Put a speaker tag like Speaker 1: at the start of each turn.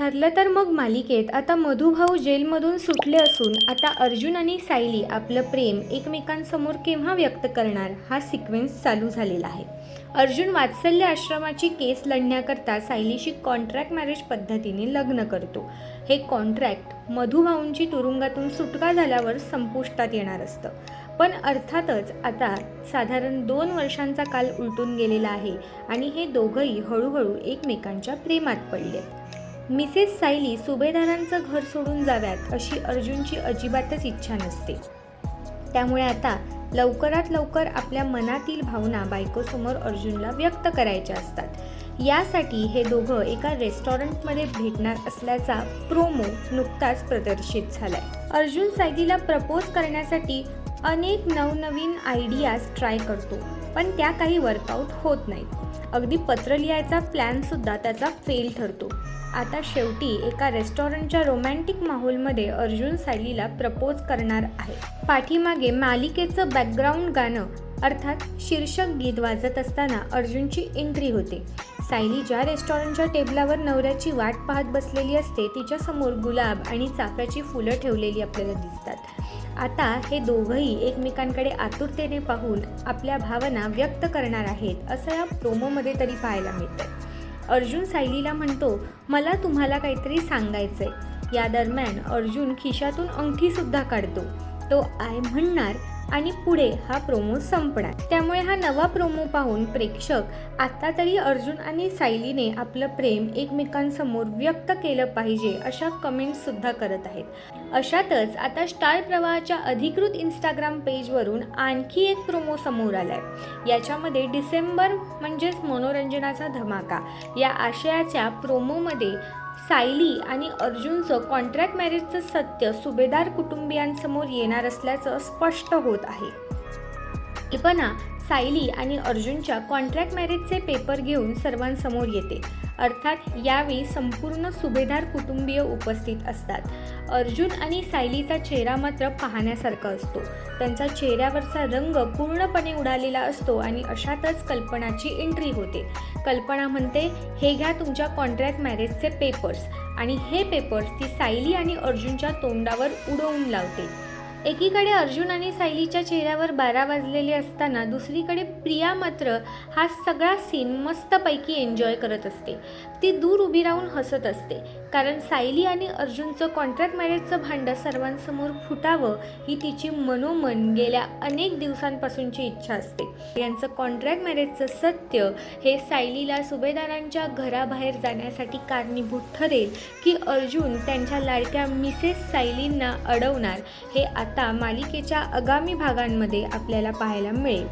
Speaker 1: ठरलं तर मग मालिकेत आता मधुभाऊ जेलमधून सुटले असून आता अर्जुन आणि सायली आपलं प्रेम एकमेकांसमोर केव्हा व्यक्त करणार हा सिक्वेन्स चालू झालेला आहे. अर्जुन वात्सल्य आश्रमाची केस लढण्याकरता सायलीशी कॉन्ट्रॅक्ट मॅरेज पद्धतीने लग्न करतो. हे कॉन्ट्रॅक्ट मधुभाऊंची तुरुंगातून सुटका झाल्यावर संपुष्टात येणार असतं. पण अर्थातच आता साधारण दोन वर्षांचा काल उलटून गेलेला आहे आणि हे दोघंही हळूहळू एकमेकांच्या प्रेमात पडले मिसेस सायली सुभेदारांचं घर सोडून जाव्यात अशी अर्जुनची अजिबातच इच्छा नसते. त्यामुळे आता लवकरात लवकर आपल्या मनातील भावना बायकोसमोर अर्जुनला व्यक्त करायच्या असतात. यासाठी हे दोघं एका रेस्टॉरंटमध्ये भेटणार असल्याचा प्रोमो नुकताच प्रदर्शित झालाय. अर्जुन सायलीला प्रपोज करण्यासाठी अनेक नवनवीन आयडियाज ट्राय करतो. पण त्या काही वर्कआउट होत नाहीत. अगदी पत्र लिहायचा प्लॅनसुद्धा त्याचा फेल ठरतो. आता शेवटी एका रेस्टॉरंटच्या रोमॅन्टिक माहोलमध्ये अर्जुन सायलीला प्रपोज करणार आहे. पाठीमागे मालिकेचं बॅकग्राऊंड गाणं अर्थात शीर्षक गीत वाजत असताना अर्जुनची एंट्री होते. सायली ज्या रेस्टॉरंटच्या टेबलावर नवऱ्याची वाट पाहत बसलेली असते तिच्यासमोर गुलाब आणि चाफ्याची फुलं ठेवलेली आपल्याला दिसतात. आता हे दोघंही एकमेकांकडे आतुरतेने पाहून आपल्या भावना व्यक्त करणार आहेत असं या प्रोमोमध्ये तरी पाहायला मिळतं अर्जुन सायलीला म्हणतो मला तुम्हाला काहीतरी सांगायचंय. या दरम्यान अर्जुन खिशातून अंगठीसुद्धा काढतो. तो आय म्हणणार आणि पुढे हा प्रोमो संपणार. त्यामुळे हा नवा प्रोमो पाहून प्रेक्षक आता तरी अर्जुन आणि सायलीने आपलं प्रेम एकमेकांसमोर व्यक्त केलं पाहिजे अशा कमेंट्ससुद्धा करत आहेत. अशातच आता स्टार प्रवाहाच्या अधिकृत इंस्टाग्राम पेजवरून आणखी एक प्रोमो समोर आलाय. याच्यामध्ये डिसेंबर म्हणजेच मनोरंजनाचा धमाका. या आशयाच्या प्रोमोमध्ये सायली आणि अर्जुनचं कॉन्ट्रॅक्ट मॅरेजचं सत्य सुभेदार कुटुंबियांसमोर येणार असल्याचं स्पष्ट होत आहे. इपना सायली आणि अर्जुनच्या कॉन्ट्रॅक्ट मॅरेजचे पेपर घेऊन सर्वांसमोर येते. अर्थात यावेळी संपूर्ण सुभेदार कुटुंबीय उपस्थित असतात. अर्जुन आणि सायलीचा चेहरा मात्र पाहण्यासारखा असतो. त्यांचा चेहऱ्यावरचा रंग पूर्णपणे उडालेला असतो आणि अशातच कल्पनाची एंट्री होते. कल्पना म्हणते हे घ्या तुमच्या कॉन्ट्रॅक्ट मॅरेजचे पेपर्स आणि हे पेपर्स ती सायली आणि अर्जुनच्या तोंडावर उडवून लावते. एकीकडे अर्जुन आणि सायलीच्या चेहऱ्यावर बारा वाजलेले असताना दुसरीकडे प्रिया मात्र हा सगळा सीन मस्तपैकी एन्जॉय करत असते. ती दूर उभी राहून हसत असते. कारण सायली आणि अर्जुनचं कॉन्ट्रॅक्ट मॅरेजचं भांडं सर्वांसमोर फुटावं ही तिची मनोमन गेल्या अनेक दिवसांपासूनची इच्छा असते. यांचं कॉन्ट्रॅक्ट मॅरेजचं सत्य हे सायलीला सुभेदारांच्या घराबाहेर जाण्यासाठी कारणीभूत ठरेल की अर्जुन त्यांच्या लाडक्या मिसेस सायलींना अडवणार हे आता मालिकेच्या आगामी भागांमध्ये आपल्याला पाहायला मिळेल.